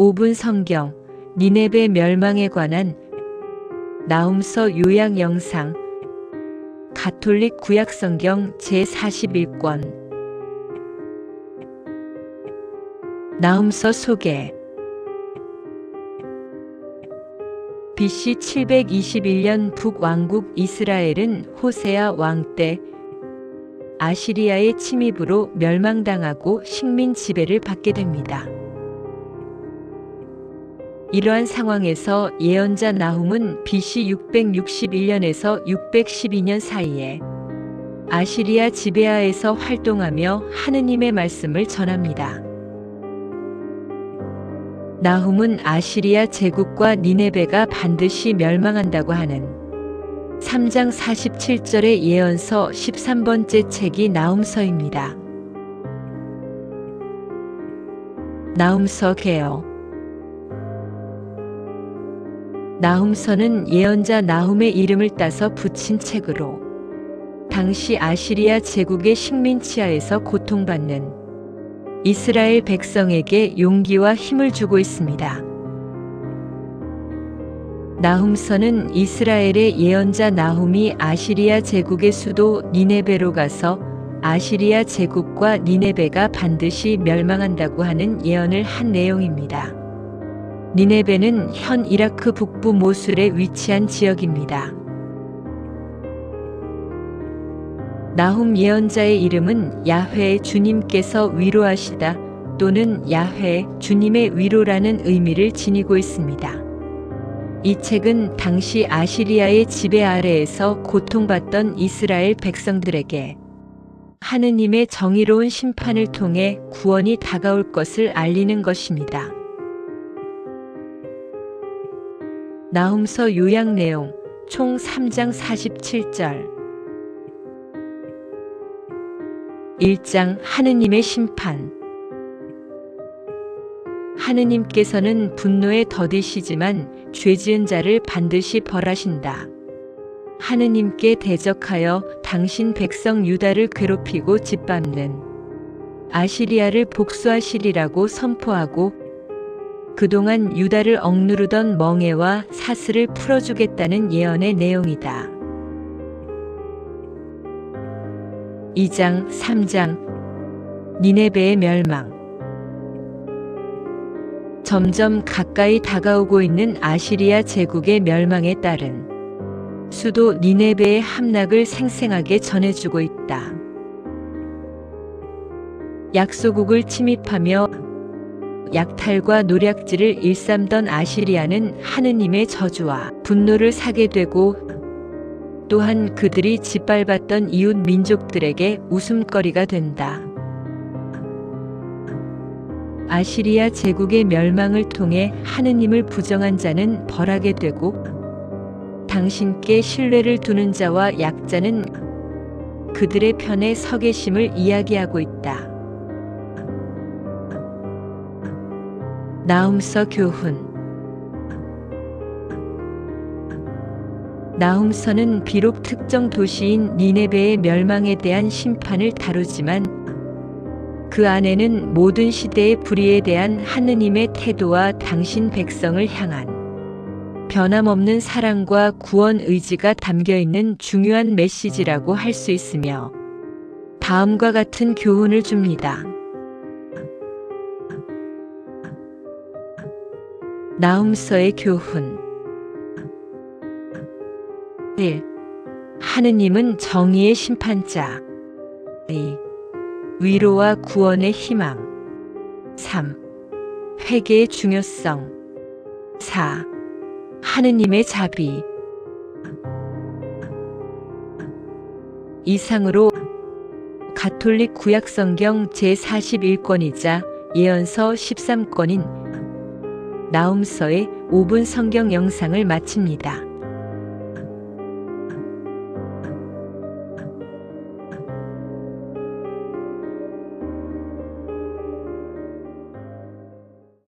5분 성경 니네베 멸망에 관한 나움서 요약 영상 가톨릭 구약 성경 제41권 나움서 소개 BC 721년 북왕국 이스라엘은 호세아 왕 때 아시리아의 침입으로 멸망당하고 식민 지배를 받게 됩니다. 이러한 상황에서 예언자 나훔은 BC 661년에서 612년 사이에 아시리아 지베아에서 활동하며 하느님의 말씀을 전합니다. 나훔은 아시리아 제국과 니네베가 반드시 멸망한다고 하는 3장 47절의 예언서 13번째 책이 나훔서입니다. 나훔서 개요 나훔서는 예언자 나훔의 이름을 따서 붙인 책으로 당시 아시리아 제국의 식민치하에서 고통받는 이스라엘 백성에게 용기와 힘을 주고 있습니다. 나훔서는 이스라엘의 예언자 나훔이 아시리아 제국의 수도 니네베로 가서 아시리아 제국과 니네베가 반드시 멸망한다고 하는 예언을 한 내용입니다. 니네베는 현 이라크 북부 모술에 위치한 지역입니다. 나훔 예언자의 이름은 야훼 주님께서 위로하시다 또는 야훼 주님의 위로라는 의미를 지니고 있습니다. 이 책은 당시 아시리아의 지배 아래에서 고통받던 이스라엘 백성들에게 하느님의 정의로운 심판을 통해 구원이 다가올 것을 알리는 것입니다. 나훔서 요약 내용 총 3장 47절. 1장 하느님의 심판. 하느님께서는 분노에 더디시지만 죄 지은 자를 반드시 벌하신다. 하느님께 대적하여 당신 백성 유다를 괴롭히고 짓밟는. 아시리아를 복수하시리라고 선포하고 그동안 유다를 억누르던 멍에와 사슬을 풀어주겠다는 예언의 내용이다. 2장, 3장 니네베의 멸망 점점 가까이 다가오고 있는 아시리아 제국의 멸망에 따른 수도 니네베의 함락을 생생하게 전해주고 있다. 약소국을 침입하며 약탈과 노략질을 일삼던 아시리아는 하느님의 저주와 분노를 사게 되고 또한 그들이 짓밟았던 이웃 민족들에게 웃음거리가 된다. 아시리아 제국의 멸망을 통해 하느님을 부정한 자는 벌하게 되고 당신께 신뢰를 두는 자와 약자는 그들의 편에 서 계심을 이야기하고 있다. 나움서 교훈 나움서는 비록 특정 도시인 니네베의 멸망에 대한 심판을 다루지만 그 안에는 모든 시대의 불의에 대한 하느님의 태도와 당신 백성을 향한 변함없는 사랑과 구원 의지가 담겨 있는 중요한 메시지라고 할 수 있으며 다음과 같은 교훈을 줍니다. 나움서의 교훈 1. 하느님은 정의의 심판자 2. 위로와 구원의 희망 3. 회개의 중요성 4. 하느님의 자비 이상으로 가톨릭 구약성경 제41권이자 예언서 13권인 나움서의 5분 성경 영상을 마칩니다.